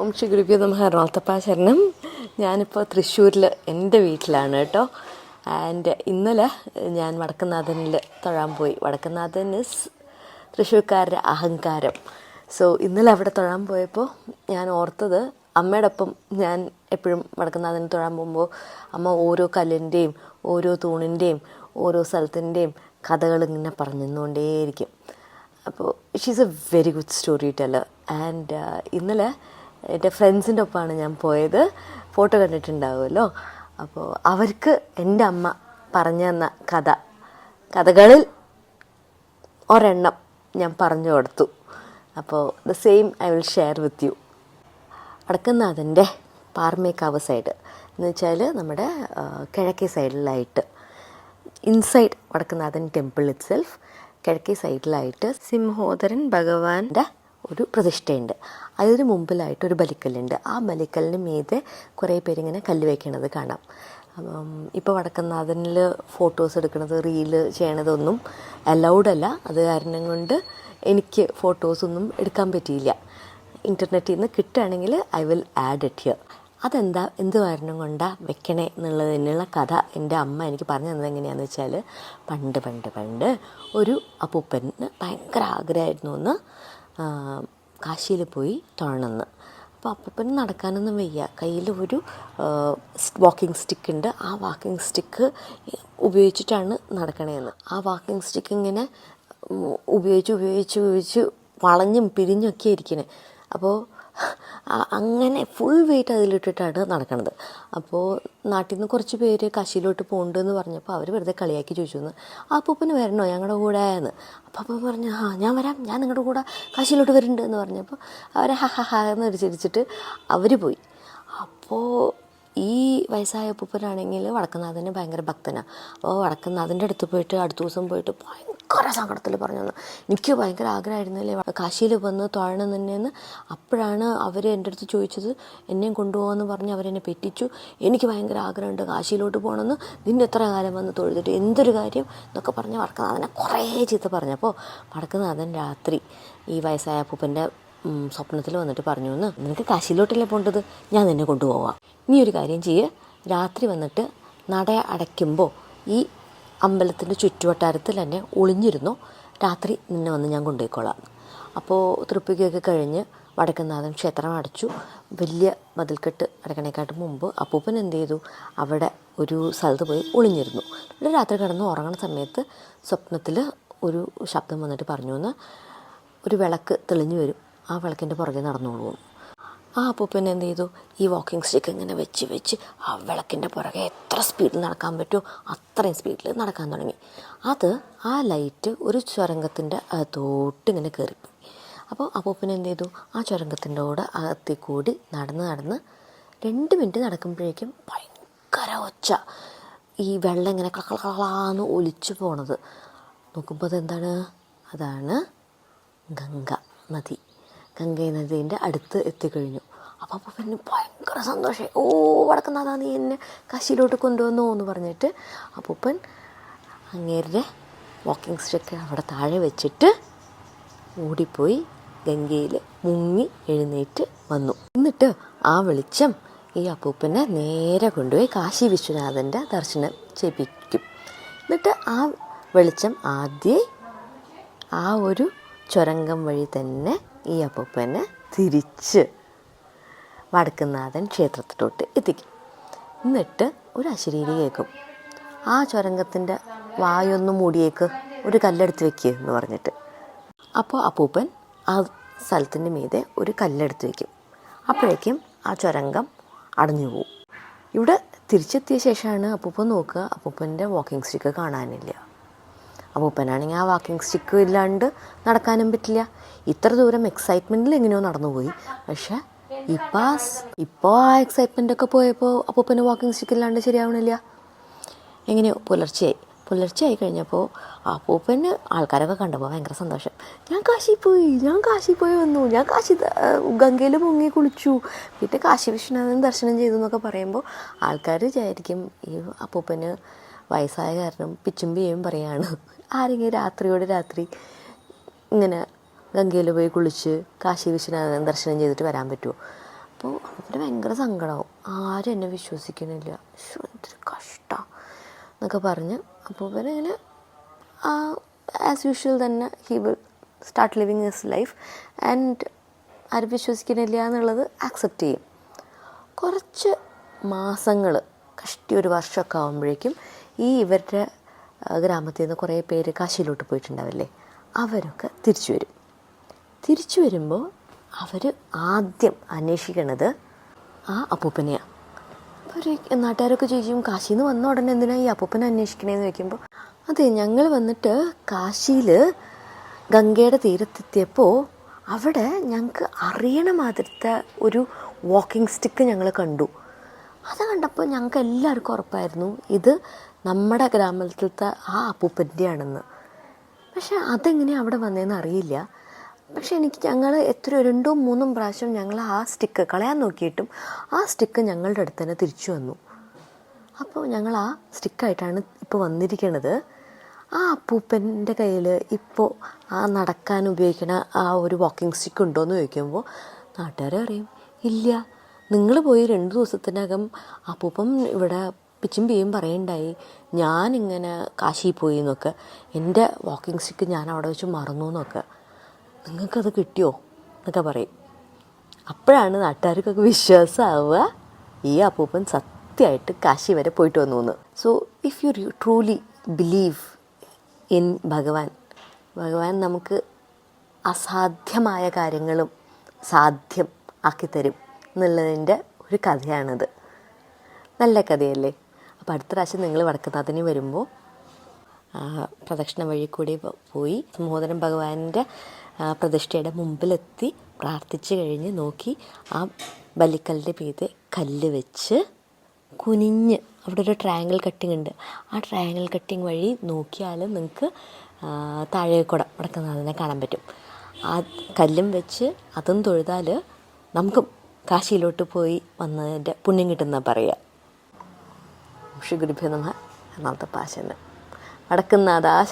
ഓം ശ്രീ ഗുരുഭ്യോ നമ എറണാകുളത്തപ്പ ഞാനിപ്പോൾ തൃശ്ശൂരിൽ എന്റെ വീട്ടിലാണ് കേട്ടോ. ആൻഡ് ഇന്നലെ ഞാൻ വടക്കുന്നാഥനിൽ തൊഴാൻ പോയി. വടക്കുന്നാഥൻ ഇസ് തൃശ്ശൂർക്കാരുടെ അഹങ്കാരം. സോ ഇന്നലെ അവിടെ തൊഴാൻ പോയപ്പോൾ ഞാൻ ഓർത്തത് അമ്മയുടെ ഒപ്പം ഞാൻ എപ്പോഴും വടക്കുന്നാഥന് തൊഴാൻ പോകുമ്പോൾ അമ്മ ഓരോ കല്ലിന്റെയും ഓരോ തൂണിന്റെയും ഓരോ സ്ഥലത്തിന്റെയും കഥകൾ ഇങ്ങനെ പറഞ്ഞു തന്നുകൊണ്ടേയിരിക്കും അപ്പോൾ she's a very good story teller and ഇന്നലെ എന്റെ ഫ്രണ്ട്സിന്റെ ഒപ്പമാണ് ഞാൻ പോയത്. ഫോട്ടോ കണ്ടിട്ടുണ്ടാവുമല്ലോ. അപ്പോൾ അവർക്ക് എന്റെ അമ്മ പറഞ്ഞു തന്ന കഥ. കഥകളിൽ ഒരെണ്ണം ഞാൻ പറഞ്ഞു കൊടുത്തു. അപ്പോൾ the same I will share with you അടക്കുന്നാഥന്റെ Paramekkavu side എന്ന് വെച്ചാൽ നമ്മുടെ കിഴക്കേ സൈഡിലായിട്ട് inside Vadakkunnathan temple itself കിഴക്കേ സൈഡിലായിട്ട് സിംഹോദരൻ ഭഗവാന്റെ ഒരു പ്രതിഷ്ഠയുണ്ട്. അതിന് മുമ്പിലായിട്ട് ഒരു ബലിക്കല്ലുണ്ട്. ആ ബലിക്കല്ലിന് മീതെ കുറേ പേരിങ്ങനെ കല്ല് വയ്ക്കണത് കാണാം. ഇപ്പോൾ വടക്കുന്നാഥനിൽ ഫോട്ടോസ് എടുക്കുന്നത് റീൽ ചെയ്യണതൊന്നും അലൗഡ് അല്ല. അത് കാരണം കൊണ്ട് എനിക്ക് ഫോട്ടോസൊന്നും എടുക്കാൻ പറ്റിയില്ല. ഇന്റർനെറ്റിൽ നിന്ന് കിട്ടുകയാണെങ്കിൽ I will add it here അതെന്താ? എന്ത് കാരണം കൊണ്ടാ വെക്കണേ എന്നുള്ളതിനുള്ള കഥ എന്റെ അമ്മ എനിക്ക് പറഞ്ഞു തന്നത് എങ്ങനെയാണെന്ന് വെച്ചാൽ പണ്ട് പണ്ട് പണ്ട് ഒരു അപ്പൂപ്പന് ഭയങ്കര ആഗ്രഹമായിരുന്നു ഒന്ന് കാശിയിൽ പോയി തൊഴണമെന്ന്. അപ്പോൾ അപ്പൂപ്പന് നടക്കാനൊന്നും വയ്യ. കയ്യിൽ ഒരു വാക്കിംഗ് സ്റ്റിക്ക് ഉണ്ട്. ആ വാക്കിംഗ് സ്റ്റിക്ക് ഉപയോഗിച്ചിട്ടാണ് നടക്കണേന്ന്. ആ വാക്കിംഗ് സ്റ്റിക്ക് ഇങ്ങനെ ഉപയോഗിച്ച് ഉപയോഗിച്ച് ഉപയോഗിച്ച് വളഞ്ഞും പിരിഞ്ഞൊക്കെ ഇരിക്കണേ. അപ്പോൾ അങ്ങനെ ഫുൾ വെയിറ്റ് അതിലിട്ടിട്ടാണ് നടക്കണത്. അപ്പോൾ നാട്ടിൽ നിന്ന് കുറച്ച് പേര് കാശിയിലോട്ട് പോകുന്നുണ്ടെന്ന് പറഞ്ഞപ്പോൾ അവർ വെറുതെ കളിയാക്കി ചോദിച്ചു എന്ന് അപ്പൂപ്പന് വരണോ? ഞങ്ങളുടെ കൂടെ എന്ന്. അപ്പോൾ അപ്പം പറഞ്ഞു ആ ഞാൻ വരാം. ഞാൻ നിങ്ങളുടെ കൂടെ കാശിയിലോട്ട് വരുന്നുണ്ട് എന്ന് പറഞ്ഞപ്പോൾ അവരെ ഹ ഹ ഹ എന്ന് ചിരിച്ചിട്ട് അവർ പോയി. അപ്പോൾ ഈ വയസ്സായ അപ്പൂപ്പനാണെങ്കിൽ വടക്കനാഥന് ഭയങ്കര ഭക്തനാണ് അപ്പോൾ വടക്കനാഥന്റെ അടുത്ത് പോയിട്ട് അടുത്ത ദിവസം പോയിട്ട് ഭയങ്കര സങ്കടത്തിൽ പറഞ്ഞു തന്നു എനിക്ക് ഭയങ്കര ആഗ്രഹമായിരുന്നില്ലേ കാശിയിൽ വന്ന് തൊഴണം തന്നെയെന്ന്. അപ്പോഴാണ് അവർ എന്റെ അടുത്ത് ചോദിച്ചത് എന്നെയും കൊണ്ടുപോകാമെന്ന് പറഞ്ഞ് അവരെന്നെ പെറ്റിച്ചു. എനിക്ക് ഭയങ്കര ആഗ്രഹമുണ്ട് കാശിയിലോട്ട് പോകണമെന്ന്. നിന്നെ എത്ര കാലം വന്ന് തൊഴുതിട്ട് എന്തൊരു കാര്യം? എന്നൊക്കെ പറഞ്ഞ് വടക്കനാഥനെ കുറേ ചീത്ത പറഞ്ഞപ്പോൾ വടക്കനാഥൻ രാത്രി ഈ വയസ്സായ അപ്പൂപ്പന്റെ സ്വപ്നത്തിൽ വന്നിട്ട് പറഞ്ഞു എന്ന് നിനക്ക് കാശിയിലോട്ടല്ലേ പോകേണ്ടത് ഞാൻ നിന്നെ കൊണ്ടുപോവാം. നീ ഒരു കാര്യം ചെയ്യുക രാത്രി വന്നിട്ട് നട അടയ്ക്കുമ്പോൾ ഈ അമ്പലത്തിന്റെ ചുറ്റുവട്ടാരത്തിൽ തന്നെ ഒളിഞ്ഞിരുന്നു. രാത്രി നിന്നെ വന്ന് ഞാൻ കൊണ്ടുപോയിക്കോളാം. അപ്പോൾ തൃപ്പിക്കൊക്കെ കഴിഞ്ഞ് വടക്കുന്നാഥൻ ക്ഷേത്രം അടച്ചു. വലിയ മതിൽക്കെട്ട് അടക്കണേക്കാട്ട് മുമ്പ് അപ്പൂപ്പൻ എന്ത് ചെയ്തു? അവിടെ ഒരു സ്ഥലത്ത് പോയി ഒളിഞ്ഞിരുന്നു. ഇവിടെ രാത്രി കിടന്ന് ഉറങ്ങണ സമയത്ത് സ്വപ്നത്തിൽ ഒരു ശബ്ദം വന്നിട്ട് പറഞ്ഞു എന്ന് ഒരു വിളക്ക് തെളിഞ്ഞു വരും. ആ വിളക്കിന്റെ പുറകെ നടന്നോളൂ. ആ അപ്പൂപ്പൻ എന്ത് ചെയ്തു? ഈ വാക്കിംഗ് സ്റ്റിക്ക് ഇങ്ങനെ വെച്ച് വെച്ച് ആ വിളക്കിന്റെ പുറകെ എത്ര സ്പീഡിൽ നടക്കാൻ പറ്റുമോ അത്രയും സ്പീഡിൽ നടക്കാൻ തുടങ്ങി. അത് ആ ലൈറ്റ് ഒരു ചുരങ്കത്തിന്റെ അകത്തോട്ട് ഇങ്ങനെ കയറിപ്പോയി അപ്പോൾ അപ്പൂപ്പൻ എന്ത് ചെയ്തു? ആ ചുരങ്കത്തിന്റെ കൂടെ അകത്തി കൂടി നടന്ന് നടന്ന് രണ്ട് മിനിറ്റ് നടക്കുമ്പോഴേക്കും ഭയങ്കര ഒച്ച. ഈ വെള്ളം ഇങ്ങനെ കളകളാന്ന് ഒലിച്ചു പോണത്. നോക്കുമ്പോൾ അതെന്താണ്? അതാണ് ഗംഗ നദി. ഗംഗ നദീന്റെ അടുത്ത് എത്തിക്കഴിഞ്ഞു. അപ്പോൾ അപ്പോൾ പിന്നെ ഭയങ്കര സന്തോഷമായി ഓ വടക്കുന്നാഥാ നീ എന്നെ കാശിയിലോട്ട് കൊണ്ടുവന്നോ എന്ന് പറഞ്ഞിട്ട് അപ്പൂപ്പൻ അങ്ങേരുടെ വാക്കിംഗ് സ്റ്റിക്ക് അവിടെ താഴെ വെച്ചിട്ട് ഓടിപ്പോയി ഗംഗയിൽ മുങ്ങി എഴുന്നേറ്റ് വന്നു. എന്നിട്ട് ആ വെളിച്ചം ഈ അപ്പൂപ്പനെ നേരെ കൊണ്ടുപോയി കാശി വിശ്വനാഥന്റെ ദർശനം ചെയ്യിപ്പിക്കും. എന്നിട്ട് ആ വെളിച്ചം ആദ്യം ആ ഒരു ചുരങ്കം വഴി തന്നെ ഈ അപ്പൂപ്പനെ തിരിച്ച് വടക്കുന്നാഥൻ ക്ഷേത്രത്തിലോട്ട് എത്തിക്കും. എന്നിട്ട് ഒരു അശരീരി കേൾക്കും. ആ ചുരങ്കത്തിന്റെ വായൊന്ന് മൂടിയേക്ക് ഒരു കല്ലെടുത്ത് വെക്കുക എന്ന് പറഞ്ഞിട്ട്. അപ്പോൾ അപ്പൂപ്പൻ ആ സ്ഥലത്തിന്റെ മീതെ ഒരു കല്ലെടുത്ത് വെക്കും. അപ്പോഴേക്കും ആ ചുരങ്കം അടഞ്ഞു പോവും. ഇവിടെ തിരിച്ചെത്തിയ ശേഷമാണ് അപ്പൂപ്പൻ നോക്കുക. അപ്പൂപ്പന്റെ വാക്കിംഗ് സ്റ്റിക്ക് കാണാനില്ല. അപ്പൂപ്പനാണെങ്കിൽ ആ വാക്കിംഗ് സ്റ്റിക്ക് ഇല്ലാണ്ട് നടക്കാനും പറ്റില്ല. ഇത്ര ദൂരം എക്സൈറ്റ്മെന്റിൽ എങ്ങനെയോ നടന്നുപോയി. പക്ഷേ ഇപ്പം ആ സ്- ഇപ്പോൾ ആ എക്സൈറ്റ്മെന്റ് ഒക്കെ പോയപ്പോൾ അപ്പൂപ്പന് വാക്കിംഗ് സ്റ്റിക്ക് ഇല്ലാണ്ട് ശരിയാവണില്ല. എങ്ങനെയോ പുലർച്ചയായി. പുലർച്ചെ ആയി കഴിഞ്ഞപ്പോൾ അപ്പൂപ്പന് ആൾക്കാരൊക്കെ കണ്ടപ്പോൾ ഭയങ്കര സന്തോഷം. ഞാൻ കാശി പോയി ഞാൻ കാശി പോയി വന്നു. ഞാൻ കാശി ഗംഗയിൽ മുങ്ങി കുളിച്ചു. പിന്നെ കാശി വിശ്വനാഥൻ ദർശനം ചെയ്തു എന്നൊക്കെ പറയുമ്പോൾ ആൾക്കാർ വിചാരിക്കും ഈ അപ്പൂപ്പന് വയസ്സായ കാരണം പിച്ചും പിയും പറയാണ്. ആരെങ്കിലും രാത്രിയോട് രാത്രി ഇങ്ങനെ ഗംഗയിൽ പോയി കുളിച്ച് കാശി വിശ്വനാഥൻ ദർശനം ചെയ്തിട്ട് വരാൻ പറ്റുമോ അപ്പോൾ അവിടെ ഭയങ്കര സങ്കടമാവും ആരും എന്നെ വിശ്വസിക്കുന്നില്ല എന്തൊരു കഷ്ടം എന്നൊക്കെ പറഞ്ഞ് അപ്പോൾ അപ്പൂപ്പനിങ്ങനെ ആസ് യൂഷ്വൽ തന്നെ he will start living his life and ആരും വിശ്വസിക്കുന്നില്ല എന്നുള്ളത് ആക്സെപ്റ്റ് ചെയ്യും. കുറച്ച് മാസങ്ങൾ കഷ്ടി ഒരു വർഷമൊക്കെ ആകുമ്പോഴേക്കും ഈ ഇവരുടെ ഗ്രാമത്തിൽ നിന്ന് കുറേ പേര് കാശിയിലോട്ട് പോയിട്ടുണ്ടാവില്ലേ? അവരൊക്കെ തിരിച്ചു വരും. തിരിച്ചു വരുമ്പോൾ അവർ ആദ്യം അന്വേഷിക്കണത് ആ അപ്പൂപ്പനെയാണ് അവർ നാട്ടുകാരൊക്കെ ചോദിക്കും കാശിയിൽ നിന്ന് വന്ന ഉടനെ എന്തിനാണ് ഈ അപ്പൂപ്പനെ അന്വേഷിക്കണേന്ന് ചോദിക്കുമ്പോൾ അതെ ഞങ്ങൾ വന്നിട്ട് കാശിയിൽ ഗംഗയുടെ തീരത്തെത്തിയപ്പോൾ അവിടെ ഞങ്ങൾക്ക് അറിയണ മാതിരത്തെ ഒരു വാക്കിംഗ് സ്റ്റിക്ക് ഞങ്ങൾ കണ്ടു. അത് കണ്ടപ്പോൾ ഞങ്ങൾക്ക് എല്ലാവർക്കും ഉറപ്പായിരുന്നു ഇത് നമ്മുടെ ഗ്രാമത്തിലത്തെ ആ അപ്പൂപ്പന്റെയാണെന്ന്. പക്ഷെ അതെങ്ങനെ അവിടെ വന്നതെന്ന് അറിയില്ല. പക്ഷെ എനിക്ക് ഞങ്ങൾ എത്ര രണ്ടോ മൂന്നും പ്രാവശ്യം ഞങ്ങൾ ആ സ്റ്റിക്ക് കളയാൻ നോക്കിയിട്ടും ആ സ്റ്റിക്ക് ഞങ്ങളുടെ അടുത്ത് തന്നെ തിരിച്ചു വന്നു. അപ്പോൾ ഞങ്ങൾ ആ സ്റ്റിക്കായിട്ടാണ് ഇപ്പോൾ വന്നിരിക്കുന്നത് ആ അപ്പൂപ്പന്റെ കയ്യിൽ ഇപ്പോൾ ആ നടക്കാൻ ഉപയോഗിക്കുന്ന ആ ഒരു വാക്കിംഗ് സ്റ്റിക്ക് ഉണ്ടോയെന്ന് ചോദിക്കുമ്പോൾ നാട്ടുകാരെ അറിയും ഇല്ല നിങ്ങൾ പോയി രണ്ട് ദിവസത്തിനകം അപ്പൂപ്പം ഇവിടെ പിച്ചും പറയണ്ടായി പറയുണ്ടായി ഞാനിങ്ങനെ കാശിയിൽ പോയി എന്നൊക്കെ. എന്റെ വാക്കിംഗ് സ്റ്റിക്ക് ഞാൻ അവിടെ വെച്ച് മറന്നു എന്നൊക്കെ. നിങ്ങൾക്കത് കിട്ടിയോ? എന്നൊക്കെ പറയും. അപ്പോഴാണ് നാട്ടുകാർക്കൊക്കെ വിശ്വാസമാവുക ഈ അപ്പൂപ്പൻ സത്യമായിട്ട് കാശി വരെ പോയിട്ട് വന്നു എന്ന്. So if you truly believe in Bhagavan Bhagavan നമുക്ക് അസാധ്യമായ കാര്യങ്ങളും സാധ്യം ആക്കിത്തരും. എന്നുള്ളതിന്റെ ഒരു കഥയാണിത്. നല്ല കഥയല്ലേ? അപ്പോൾ അടുത്ത പ്രാവശ്യം നിങ്ങൾ വടക്കുന്നാഥിന് വരുമ്പോൾ പ്രദക്ഷിണ വഴി കൂടി പോയി മോദനം ഭഗവാന്റെ പ്രതിഷ്ഠയുടെ മുമ്പിലെത്തി പ്രാർത്ഥിച്ചു കഴിഞ്ഞ് നോക്കി ആ ബലിക്കല്ലിന്റെ മീതെ കല്ല് വെച്ച് കുനിഞ്ഞ് അവിടെ ഒരു ട്രയാങ്കിൾ കട്ടിങ് ഉണ്ട്. ആ ട്രയാങ്കിൾ കട്ടിങ് വഴി നോക്കിയാൽ നിങ്ങൾക്ക് താഴേക്കൂടെ വടക്കുന്നാഥനെ കാണാൻ പറ്റും. ആ കല്ലും വെച്ച് അതും തൊഴുതാൽ നമുക്കും കാശിയിലോട്ട് പോയി വന്നതിന്റെ പുണ്യം കിട്ടുന്ന പറയുക. ഋഷി നമ. എറണാകുളത്തെ പാശന്. വടക്കുന്നാഥാ